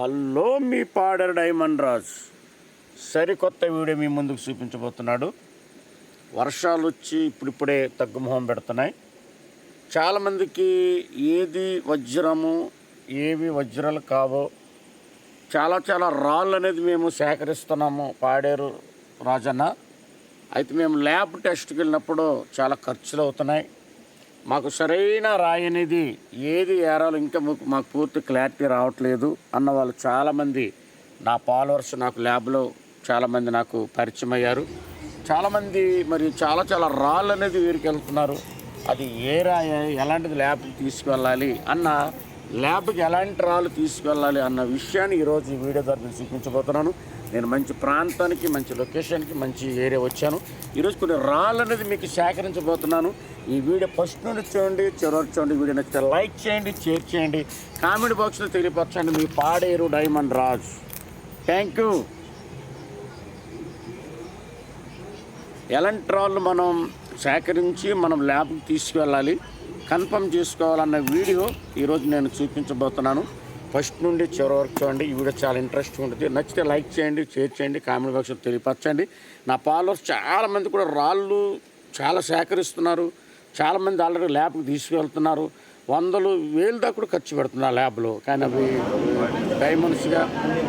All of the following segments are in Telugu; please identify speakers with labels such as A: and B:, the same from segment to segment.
A: హలో మీ పాడర్ డైమండ్ రాజ్. సరికొత్త వీడియో మీ ముందుకు చూపించబోతున్నాడు. వర్షాలు వచ్చి ఇప్పుడిప్పుడే తగ్గుముఖం పెడుతున్నాయి. చాలామందికి ఏది వజ్రము ఏవి వజ్రాలు కావో చాలా చాలా రాళ్ళు అనేది మేము సేకరిస్తున్నాము పాడేరు రాజన్న. అయితే మేము ల్యాబ్ టెస్ట్కి వెళ్ళినప్పుడు చాలా ఖర్చులు అవుతున్నాయి. మాకు సరైన రాయి అనేది ఏది ఏరాలో ఇంకా మాకు మాకు పూర్తి క్లారిటీ రావట్లేదు అన్న వాళ్ళు చాలామంది నా ఫాలోవర్స్ నాకు ల్యాబ్లో చాలామంది నాకు పరిచయం అయ్యారు. చాలామంది మరి చాలా చాలా రాళ్ళు అనేది వీరికి వెళ్తున్నారు. అది ఏ రాయి ఎలాంటిది ల్యాబ్కి తీసుకువెళ్ళాలి అన్న ల్యాబ్కి ఎలాంటి రాళ్ళు తీసుకువెళ్ళాలి అన్న విషయాన్ని ఈరోజు ఈ వీడియో ద్వారా నేను చూపించబోతున్నాను. నేను మంచి ప్రాంతానికి మంచి లొకేషన్కి మంచి ఏరియా వచ్చాను. ఈరోజు కొన్ని రాళ్ళు అనేది మీకు సేకరించబోతున్నాను. ఈ వీడియో ఫస్ట్ నుండి చూడండి చివరి చూడండి. వీడియో నచ్చితే లైక్ చేయండి షేర్ చేయండి. కామెంట్ బాక్స్లో తెలియపరచండి. మీ Paderu diamond Raj. Thank you ఎలాంటి రాళ్ళు మనం సేకరించి మనం ల్యాబ్కి తీసుకువెళ్ళాలి కన్ఫర్మ్ చేసుకోవాలన్న వీడియో ఈరోజు నేను చూపించబోతున్నాను. ఫస్ట్ నుండి చివరి వరకు చూడండి. ఈ వీడియో చాలా ఇంట్రెస్ట్ ఉంటుంది. నచ్చితే లైక్ చేయండి షేర్ చేయండి కామెంట్ బాక్స్లో తెలియపరచండి. నా ఫాలోవర్స్ చాలామంది కూడా రాళ్ళు చాలా సేకరిస్తున్నారు. చాలామంది ఆల్రెడీ ల్యాబ్కి తీసుకువెళ్తున్నారు. వందలు వేలు దాకా కూడా ఖర్చు పెడుతున్నారు ల్యాబ్లో కానీ అవి డైమండ్స్గా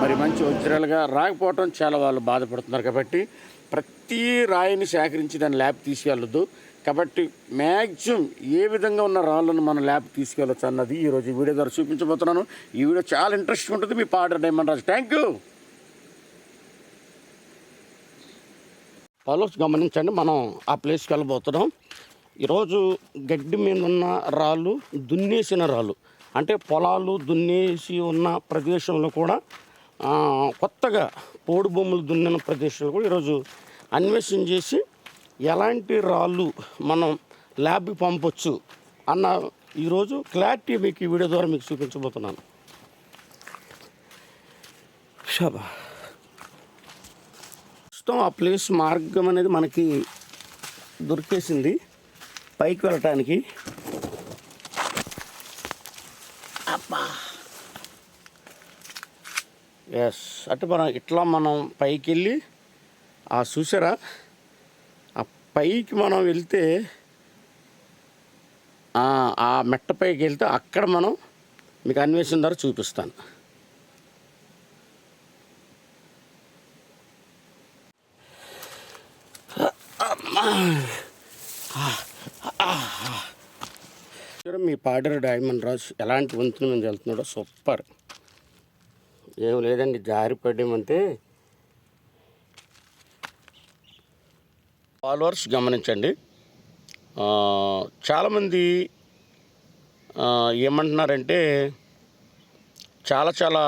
A: మరి మంచి వజ్రాలుగా రాకపోవటం చాలా వాళ్ళు బాధపడుతున్నారు. కాబట్టి ప్రతి రాయిని సేకరించి దాన్ని ల్యాబ్ తీసుకెళ్ళొద్దు కాబట్టి మ్యాక్సిమం ఏ విధంగా ఉన్న రాళ్ళను మనం ల్యాబ్ తీసుకెళ్ళొచ్చు అన్నది ఈరోజు ఈ వీడియో ద్వారా చూపించబోతున్నాను. ఈ వీడియో చాలా ఇంట్రెస్టింగ్ ఉంటుంది. మీ Paderu diamond Raju thank you follows గమనించండి. మనం ఆ ప్లేస్కి వెళ్ళబోతున్నాం. ఈరోజు గడ్డి మీద ఉన్న రాళ్ళు దున్నేసిన రాళ్ళు అంటే పొలాలు దున్నేసి ఉన్న ప్రదేశంలో కూడా కొత్తగా పోడు భూములు దున్నిన ప్రదేశంలో కూడా ఈరోజు అన్వేషణ చేసి ఎలాంటి రాళ్ళు మనం ల్యాబ్కి పంపొచ్చు అన్న ఈరోజు క్లారిటీ మీకు ఈ వీడియో ద్వారా మీకు చూపించబోతున్నాను. షబా. ప్రస్తుతం ఆ ప్లేస్ మార్గం అనేది మనకి దొరికేసింది పైకి వెళ్ళటానికి. అబ్బా. ఎస్ అంటే మనం ఇట్లా మనం పైకి వెళ్ళి ఆ చూసారా పైకి మనం వెళ్తే ఆ మెట్టపైకి వెళ్తే అక్కడ మనం మీకు అన్వేషణ ద్వారా చూపిస్తాను. మీ పాడేరు డైమండ్ రాజు ఎలాంటి వంతుని మీద వెళ్తున్నాడో సూపర్. ఏం లేదండి జారి ఫాలోవర్స్ గమనించండి. చాలామంది ఏమంటున్నారంటే చాలా చాలా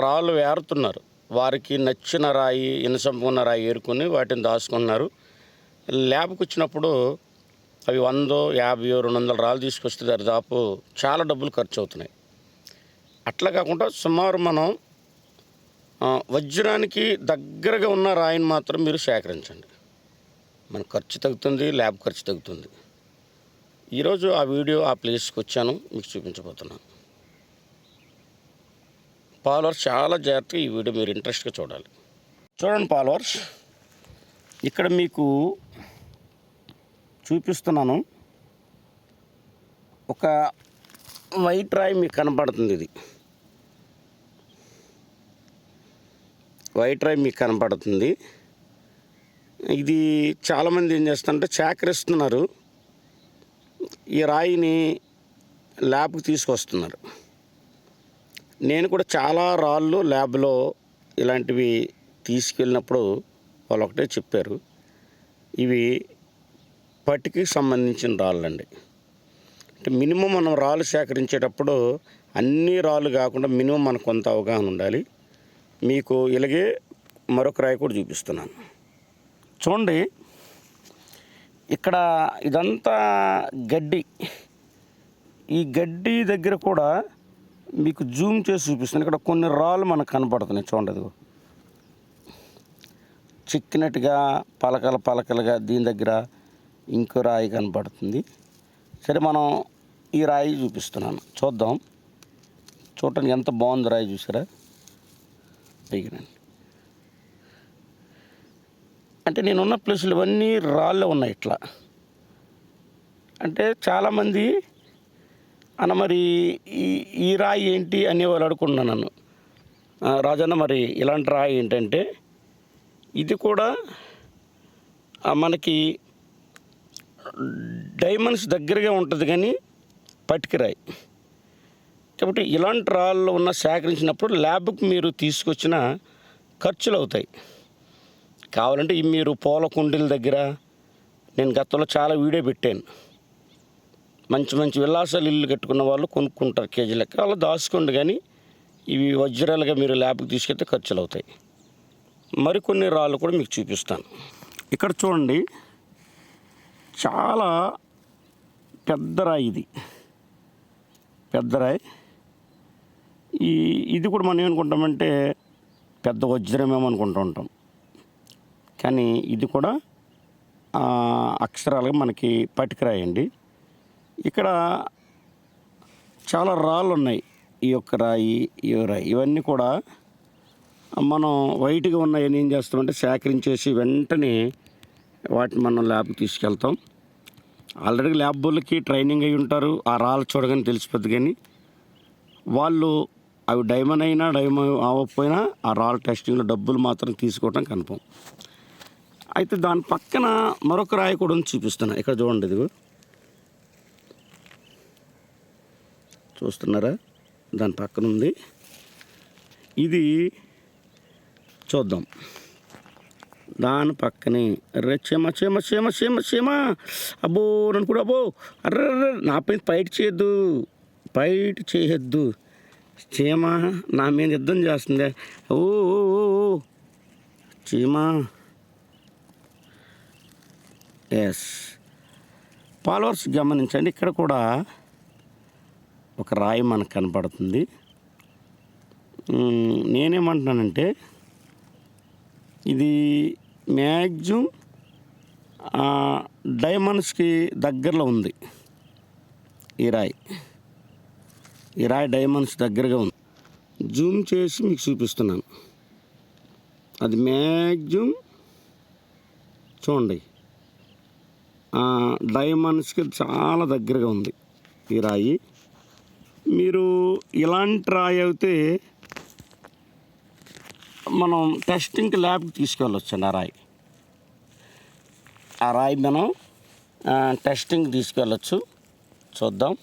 A: రాళ్ళు వేరుతున్నారు. వారికి నచ్చిన రాయి ఇనసంపుకున్న రాయి ఏరుకొని వాటిని దాచుకున్నారు ల్యాబ్కి వచ్చినప్పుడు అవి వందో యాభై రెండు వందల రాళ్ళు తీసుకొస్తే దాదాపు చాలా డబ్బులు ఖర్చు అవుతున్నాయి అట్లా కాకుండా సుమారు మనం వజ్రానికి దగ్గరగా ఉన్న రాయిని మాత్రం మీరు సేకరించండి. మన ఖర్చు తగ్గుతుంది ల్యాబ్ ఖర్చు తగ్గుతుంది. ఈరోజు ఆ వీడియో ఆ ప్లేస్కి వచ్చాను మీకు చూపించబోతున్నాను. ఫాలోవర్స్ చాలా జాగ్రత్తగా ఈ వీడియో మీరు ఇంట్రెస్ట్గా చూడాలి. చూడండి ఫాలోవర్స్ ఇక్కడ మీకు చూపిస్తున్నాను. ఒక వైట్ రాయి మీకు కనపడుతుంది ఇది. వైట్ రాయి మీకు కనపడుతుంది. ఇది చాలామంది ఏం చేస్తారంటే సేకరిస్తున్నారు ఈ రాయిని ల్యాబ్కి తీసుకొస్తున్నారు. నేను కూడా చాలా రాళ్ళు ల్యాబ్లో ఇలాంటివి తీసుకెళ్ళినప్పుడు వాళ్ళు ఒకటే చెప్పారు. ఇవి పట్టికి సంబంధించిన రాళ్ళండి. అంటే మినిమం మనం రాళ్ళు సేకరించేటప్పుడు అన్ని రాళ్ళు కాకుండా మినిమం మనకు కొంత అవగాహన ఉండాలి. మీకు ఇలాగే మరొక రాయి కూడా చూపిస్తున్నాను. చూడండి. ఇక్కడ ఇదంతా గడ్డి. ఈ గడ్డి దగ్గర కూడా మీకు జూమ్ చేసి చూపిస్తాను. ఇక్కడ కొన్ని రాళ్ళు మనకు కనపడుతున్నాయి చూడండి అదిగో. చిక్కినట్టుగా పలకల పలకలుగా దీని దగ్గర ఇంకో రాయి కనపడుతుంది. సరే మనం ఈ రాయి చూపిస్తున్నాను. చూద్దాం. చూడటానికి ఎంత బాగుంది రాయి చూసారా? పైకిరండి అంటే నేనున్న ప్లేసులు ఇవన్నీ రాళ్ళు ఉన్నాయి ఇట్లా. అంటే చాలామంది అన్న మరి ఈ ఈ రాయి ఏంటి అనేవాళ్ళు అడుగుకున్నాను నన్ను. రాజన్న మరి ఇలాంటి రాయి ఏంటంటే ఇది కూడా మనకి డైమండ్స్ దగ్గరగా ఉంటుంది కానీ పటికిరాయి కాబట్టి ఇలాంటి రాళ్ళు ఉన్న సేకరించినప్పుడు ల్యాబ్కి మీరు తీసుకొచ్చిన ఖర్చులు అవుతాయి. కావాలంటే మీరు పూల కుండీల దగ్గర నేను గతంలో చాలా వీడియో పెట్టాను. మంచి మంచి విలాసాలు ఇల్లు కట్టుకున్న వాళ్ళు కొనుక్కుంటారు కేజీ లెక్క. అలా దాచుకోండి కానీ ఇవి వజ్రాలుగా మీరు ల్యాబ్కి తీసుకెళ్తే ఖర్చులు అవుతాయి. మరికొన్ని రాళ్ళు కూడా మీకు చూపిస్తాను. ఇక్కడ చూడండి చాలా పెద్ద రాయి ఇది. పెద్ద రాయి. ఈ ఇది కూడా మనం ఏమనుకుంటామంటే పెద్ద వజ్రమేమో అనుకుంటూ ఉంటాం. కానీ ఇది కూడా అక్షరాలుగా మనకి పట్టుకురాయండి ఇక్కడ చాలా రాళ్ళు ఉన్నాయి ఈ యొక్క రాయి ఈ రాయి. ఇవన్నీ కూడా మనం వైట్గా ఉన్నాయని ఏం చేస్తామంటే సేకరించేసి వెంటనే వాటిని మనం ల్యాబ్కి తీసుకెళ్తాం. ఆల్రెడీ ల్యాబ్ వాళ్ళకి ట్రైనింగ్ అయి ఉంటారు. ఆ రాళ్ళు చూడగానే తెలిసిపోద్ది కానీ వాళ్ళు అవి డైమండ్ అయినా డైమండ్ అవ్వకపోయినా ఆ రాళ్ళ టెస్టింగ్లో డబ్బులు మాత్రం తీసుకోవటం కన్ఫర్మ్. అయితే దాని పక్కన మరొక రాయి కూడా ఉంది చూపిస్తున్నా. ఇక్కడ చూడండి ఇదిగో. చూస్తున్నారా? దాని పక్కన ఉంది. ఇది చూద్దాం. దాని పక్కనే. అర్రే చీమ చీమ చీమ చీమ చీమ అబ్బో నన్ను కూడా అబ్బో. అర్రర్ర నా పైన ఫైట్ చేయొద్దు. ఫైట్ చేయొద్దు. చీమ నా మీద యుద్ధం చేస్తుంది. ఓ చీమా ఓ. చీమ ఎస్ ఫాలోవర్స్ గమనించండి ఇక్కడ కూడా ఒక రాయి మనకు కనపడుతుంది నేనేమంటున్నానంటే ఇది మ్యాక్సిమం డైమండ్స్కి దగ్గరలో ఉంది ఈ రాయి. ఈ రాయి డైమండ్స్ దగ్గరగా ఉంది. జూమ్ చేసి మీకు చూపిస్తున్నాను. అది మ్యాక్సిమం చూడండి. డైమండ్స్కి చాలా దగ్గరగా ఉంది ఈ రాయి. మీరు ఇలాంటి రాయి అయితే మనం టెస్టింగ్కి ల్యాబ్కి తీసుకెళ్ళొచ్చండి ఆ రాయి. ఆ రాయి మనం టెస్టింగ్ తీసుకెళ్ళచ్చు. చూద్దాం.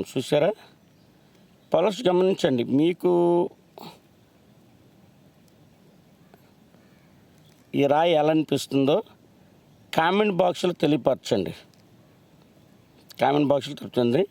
A: చూసారా పలస్ గమనించండి మీకు ఈ రాయి ఎలా అనిపిస్తుందో కామెంట్ బాక్స్లో తెలియపరచండి. కామెంట్ బాక్స్లో తెలుపుతుంది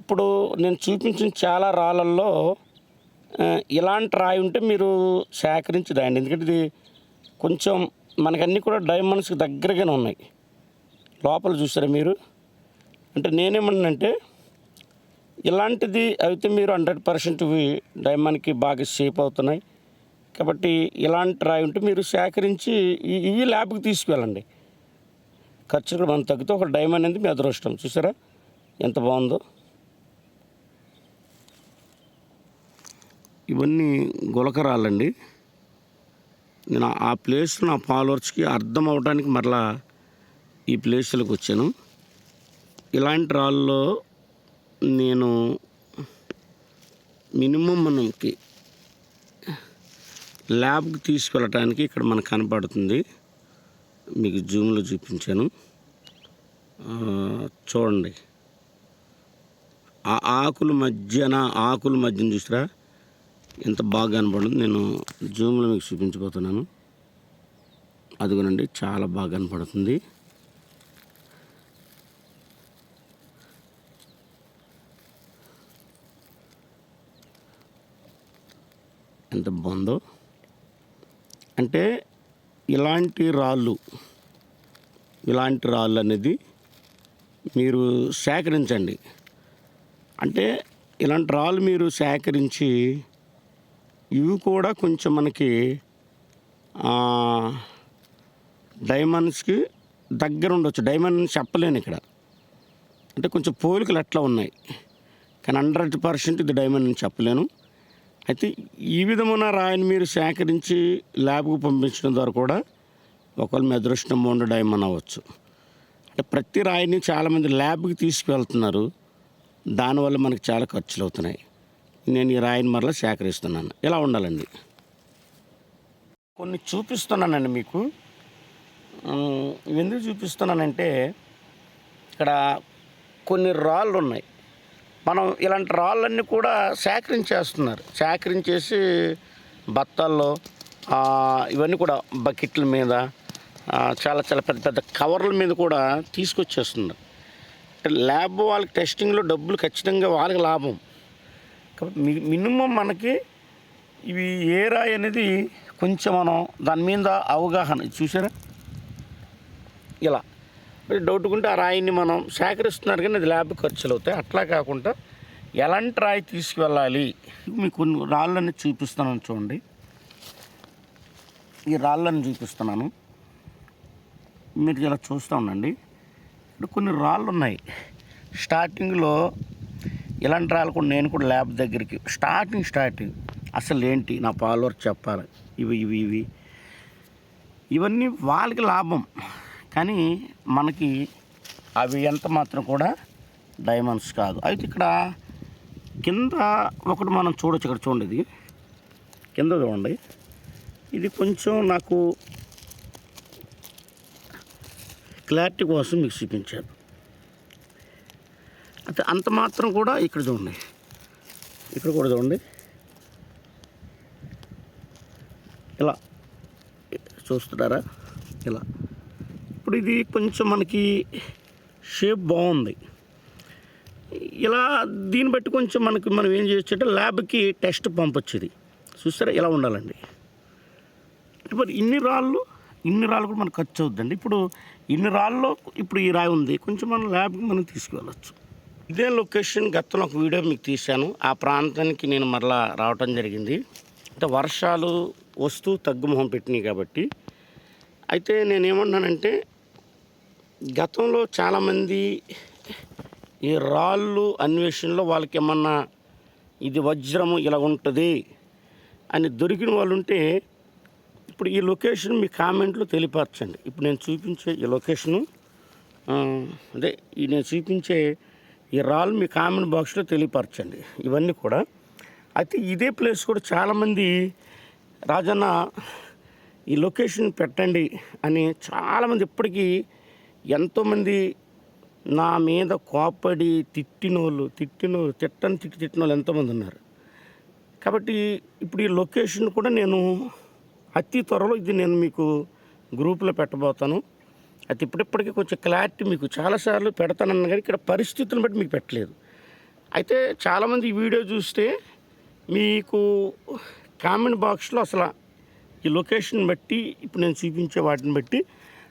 A: ఇప్పుడు నేను చూపించిన చాలా రాళ్ళల్లో ఇలాంటి రాయి ఉంటే మీరు సేకరించి దాయండి ఎందుకంటే ఇది కొంచెం మనకన్నీ కూడా డైమండ్స్కి దగ్గరగానే ఉన్నాయి. లోపల చూసారా మీరు? అంటే నేనేమన్నానంటే ఇలాంటిది అయితే మీరు హండ్రెడ్ పర్సెంట్ డైమండ్కి బాగా షేప్ అవుతున్నాయి. కాబట్టి ఇలాంటి రాయి ఉంటే మీరు సేకరించి ఇవి ల్యాబ్కి తీసుకువెళ్ళండి. ఖర్చు కూడా మనం తగ్గితే ఒక డైమండ్ అనేది మీ అదృష్టం. చూసారా? ఎంత బాగుందో? ఇవన్నీ గులకరాలండి నేను ఆ ప్లేస్ నా ఫాలోవర్స్కి అర్థం అవడానికి మరలా ఈ ప్లేస్లకు వచ్చాను. ఇలాంటి రాళ్ళలో నేను మినిమం మనకి ల్యాబ్కి తీసుకెళ్ళటానికి ఇక్కడ మనకు కనపడుతుంది. మీకు జూమ్లో చూపించాను. చూడండి. ఆ ఆకుల మధ్యన ఆకుల మధ్యన చూసిరా? ఎంత బాగా కనపడుతుంది నేను జూమ్లో మీకు చూపించబోతున్నాను. అదిగోనండి చాలా బాగా కనపడుతుంది. ఎంత బాగుందో. అంటే ఇలాంటి రాళ్ళు ఇలాంటి రాళ్ళు అనేది మీరు సేకరించండి. అంటే ఇలాంటి రాళ్ళు మీరు సేకరించి ఇవి కూడా కొంచెం మనకి డైమండ్స్కి దగ్గర ఉండొచ్చు. డైమండ్ అని చెప్పలేను ఇక్కడ. అంటే కొంచెం పోలికలు అట్లా ఉన్నాయి. కానీ హండ్రెడ్ పర్సెంట్ ఇది డైమండ్ అని చెప్పలేను. అయితే ఈ విధమున రాయిని మీరు సేకరించి ల్యాబ్కు పంపించడం ద్వారా కూడా ఒకవేళ మీ అదృష్టం ఉండి డైమండ్ అవ్వచ్చు అంటే ప్రతి రాయిని చాలామంది ల్యాబ్కి తీసుకువెళ్తున్నారు దానివల్ల మనకి చాలా ఖర్చులు అవుతున్నాయి నేను ఈ రాయిని మరలా సేకరిస్తున్నాను. ఇలా ఉండాలండి? కొన్ని చూపిస్తున్నానండి మీకు. ఎందుకు చూపిస్తున్నానంటే ఇక్కడ కొన్ని రాళ్ళు ఉన్నాయి మనం ఇలాంటి రాళ్ళన్నీ కూడా సేకరించేస్తున్నారు. సేకరించేసి బత్తాల్లో ఇవన్నీ కూడా బకెట్ల మీద చాలా చాలా పెద్ద పెద్ద కవర్ల మీద కూడా తీసుకొచ్చేస్తున్నారు. అంటే ల్యాబ్ వాళ్ళకి టెస్టింగ్లో డబ్బులు ఖచ్చితంగా వాళ్ళకి లాభం. కాబట్టి మినిమం మనకి ఇవి ఏ రాయి అనేది కొంచెం మనం దాని మీద అవగాహన. చూసారా ఇలా. మరి డౌట్ ఉంటే ఆ రాయిని మనం సేకరిస్తున్నారు కానీ అది ల్యాబ్ ఖర్చులు అవుతాయి అట్లా కాకుండా ఎలాంటి రాయి తీసుకువెళ్ళాలి? మీకు కొన్ని రాళ్ళని చూపిస్తున్నాను చూడండి. ఈ రాళ్ళని చూపిస్తున్నాను. మీరు ఇలా చూస్తూ ఉండండి. ఇక్కడ కొన్ని రాళ్ళు ఉన్నాయి స్టార్టింగ్లో ఇలాంటి రాళ్ళు కూడా నేను కూడా ల్యాబ్ దగ్గరికి స్టార్టింగ్ స్టార్టింగ్ అసలు ఏంటి? నా ఫాలోవర్ చెప్పాలి. ఇవి ఇవి ఇవి. ఇవన్నీ వాళ్ళకి లాభం. కానీ మనకి అవి ఎంత మాత్రం కూడా డైమండ్స్ కాదు. అయితే ఇక్కడ కింద ఒకటి మనం చూడొచ్చు ఇక్కడ చూడండి ఇది. కింద చూడండి. ఇది కొంచెం నాకు క్లారిటీ కోసం మీకు చూపించాను. అయితే అంత మాత్రం కూడా ఇక్కడ చూడండి. ఇక్కడ కూడా చూడండి. ఇలా చూస్తున్నారా? ఇలా. ఇప్పుడు ఇది కొంచెం మనకి షేప్ బాగుంది. ఇలా దీన్ని బట్టి కొంచెం మనకి మనం ఏం చేయొచ్చు అంటే ల్యాబ్కి టెస్ట్ పంపొచ్చేది. చూస్తారా? ఇలా ఉండాలండి. ఇప్పుడు ఇన్ని రాళ్ళు ఇన్ని రాళ్ళు కూడా మనకు ఖర్చు అవుద్దండి. ఇప్పుడు ఇన్ని రాళ్ళలో ఇప్పుడు ఈ రాయి ఉంది. కొంచెం మనం ల్యాబ్కి మనం తీసుకువెళ్ళచ్చు. ఇదే లొకేషన్ గతంలో ఒక వీడియో మీకు తీశాను. ఆ ప్రాంతానికి నేను మరలా రావటం జరిగింది. అంటే వర్షాలు వస్తూ తగ్గుముఖం పెట్టినాయి కాబట్టి. అయితే నేనేమన్నానంటే గతంలో చాలామంది ఈ రాళ్ళు అన్వేషణలో వాళ్ళకి ఏమన్నా ఇది వజ్రము ఇలా ఉంటుంది అని దొరికిన వాళ్ళు ఉంటే ఇప్పుడు ఈ లొకేషన్ మీ కామెంట్లో తెలియపరచండి. ఇప్పుడు నేను చూపించే ఈ లొకేషను అదే ఈ నేను చూపించే ఈ రాళ్ళు మీ కామెంట్ బాక్స్లో తెలియపరచండి. ఇవన్నీ కూడా. అయితే ఇదే ప్లేస్ కూడా చాలామంది రాజన్న ఈ లొకేషన్ పెట్టండి అని చాలామంది ఇప్పటికీ ఎంతోమంది నా మీద కోపడి తిట్టినోళ్ళు తిట్టినోళ్ళు తిట్టని తిట్టి తిట్టిన వాళ్ళు ఎంతోమంది ఉన్నారు. కాబట్టి ఇప్పుడు ఈ లొకేషన్ కూడా నేను అతి త్వరలో ఇది నేను మీకు గ్రూప్లో పెట్టబోతాను. అది ఇప్పటిప్పటికీ కొంచెం క్లారిటీ మీకు చాలాసార్లు పెడతానన్న కానీ ఇక్కడ పరిస్థితులను బట్టి మీకు పెట్టలేదు. అయితే చాలామంది ఈ వీడియో చూస్తే మీకు కామెంట్ బాక్స్లో అసలు ఈ లొకేషన్ బట్టి ఇప్పుడు నేను చూపించే వాటిని బట్టి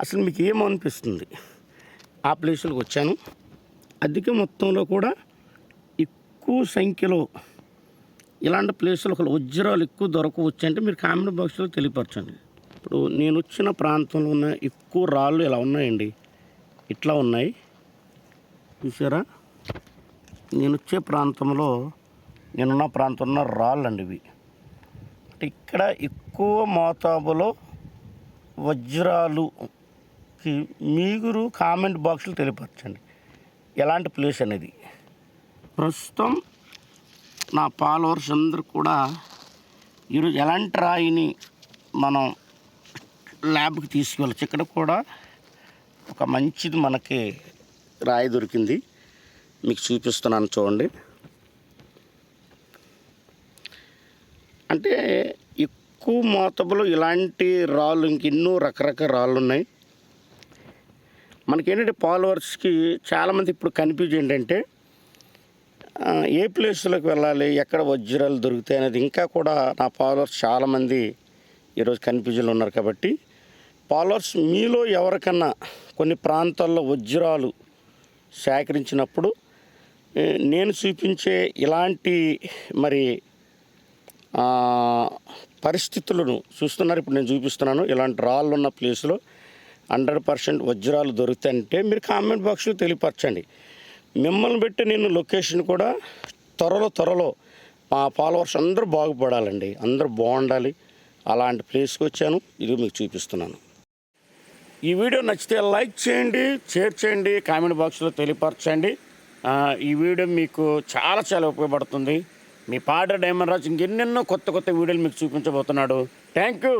A: అసలు మీకు ఏమనిపిస్తుంది ఆ ప్లేసులకు వచ్చాను. అధిక మొత్తంలో కూడా ఎక్కువ సంఖ్యలో ఇలాంటి ప్లేసులు వజ్రాలు ఎక్కువ దొరకవచ్చు అంటే మీరు కామెంట్ బాక్స్లో తెలియపరచండి. ఇప్పుడు నేను వచ్చిన ప్రాంతంలో ఉన్న ఎక్కువ రాళ్ళు ఇలా ఉన్నాయండి? ఇట్లా ఉన్నాయి. చూసారా? నేను వచ్చే ప్రాంతంలో నేనున్న ప్రాంతంలో రాళ్ళు అండి ఇవి. అంటే ఇక్కడ ఎక్కువ మోతాబులో వజ్రాలుకి మీరు కామెంట్ బాక్స్లో తెలియపరచండి. ఎలాంటి ప్లేస్ అనేది? ప్రస్తుతం నా ఫాలోవర్స్ అందరూ కూడా ఈరోజు ఎలాంటి రాయిని మనం ల్యాబ్కి తీసుకెళ్ళచ్చు ఇక్కడ కూడా ఒక మంచిది మనకి రాయి దొరికింది. మీకు చూపిస్తున్నాను చూడండి. అంటే ఎక్కువ మోతాబులో ఇలాంటి రాళ్ళు ఇంకెన్నో రకరకాల రాళ్ళు ఉన్నాయి. మనకేంటంటే ఫాలోవర్స్కి చాలామంది ఇప్పుడు కన్ఫ్యూజ్ ఏంటంటే ఏ ప్లేస్లోకి వెళ్ళాలి ఎక్కడ వజ్రాలు దొరుకుతాయి అనేది. ఇంకా కూడా నా ఫాలోవర్స్ చాలామంది ఈరోజు కన్ఫ్యూజన్లో ఉన్నారు కాబట్టి ఫాలోవర్స్ మీలో ఎవరికన్నా కొన్ని ప్రాంతాల్లో వజ్రాలు సేకరించినప్పుడు నేను చూపించే ఇలాంటి మరి పరిస్థితులను చూస్తున్నారు. ఇప్పుడు నేను చూపిస్తున్నాను. ఇలాంటి రాళ్ళు ఉన్న ప్లేస్లో హండ్రెడ్ పర్సెంట్ వజ్రాలు దొరుకుతాయంటే మీరు కామెంట్ బాక్స్లో తెలియపరచండి. మిమ్మల్ని పెట్టి నేను లొకేషన్ కూడా త్వరలో త్వరలో
B: మా ఫాలోవర్స్ అందరూ బాగుపడాలండి. అందరూ బాగుండాలి. అలాంటి ప్లేస్కి వచ్చాను. ఇది మీకు చూపిస్తున్నాను.
A: ఈ వీడియో నచ్చితే లైక్ చేయండి షేర్ చేయండి కామెంట్ బాక్స్లో తెలియపరచండి. ఈ వీడియో మీకు చాలా చాలా ఉపయోగపడుతుంది. మీ పాట డైమండ్ రాజు ఇంకెన్నెన్నో కొత్త కొత్త వీడియోలు మీకు చూపించబోతున్నాడు. Thank you